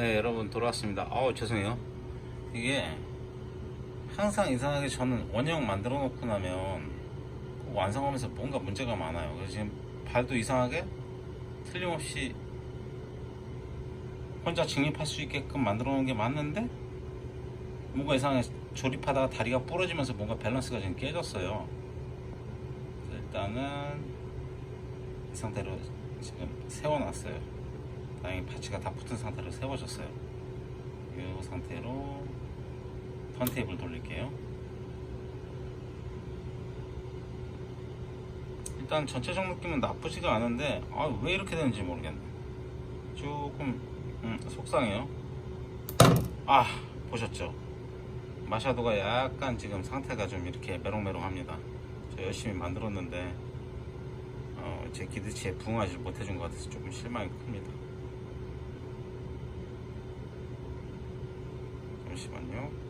네 여러분 돌아왔습니다. 아우 죄송해요. 이게 항상 이상하게 저는 원형 만들어 놓고 나면 그 완성하면서 뭔가 문제가 많아요. 그래서 지금 발도 이상하게 틀림없이 혼자 직립할 수 있게끔 만들어 놓은 게 맞는데 뭔가 이상하게 조립하다가 다리가 부러지면서 뭔가 밸런스가 지금 깨졌어요. 일단은 이 상태로 지금 세워놨어요 다행히 파츠가 다 붙은 상태로 세워졌어요. 이 상태로 턴테이블 돌릴게요. 일단 전체적 느낌은 나쁘지가 않은데 아, 왜 이렇게 되는지 모르겠네. 조금 음, 속상해요. 아 보셨죠? 마샤도가 약간 지금 상태가 좀 이렇게 메롱메롱합니다. 저 열심히 만들었는데 어, 제 기대치에 부응하지 못해준 것 같아서 조금 실망이 큽니다. 잠시만요.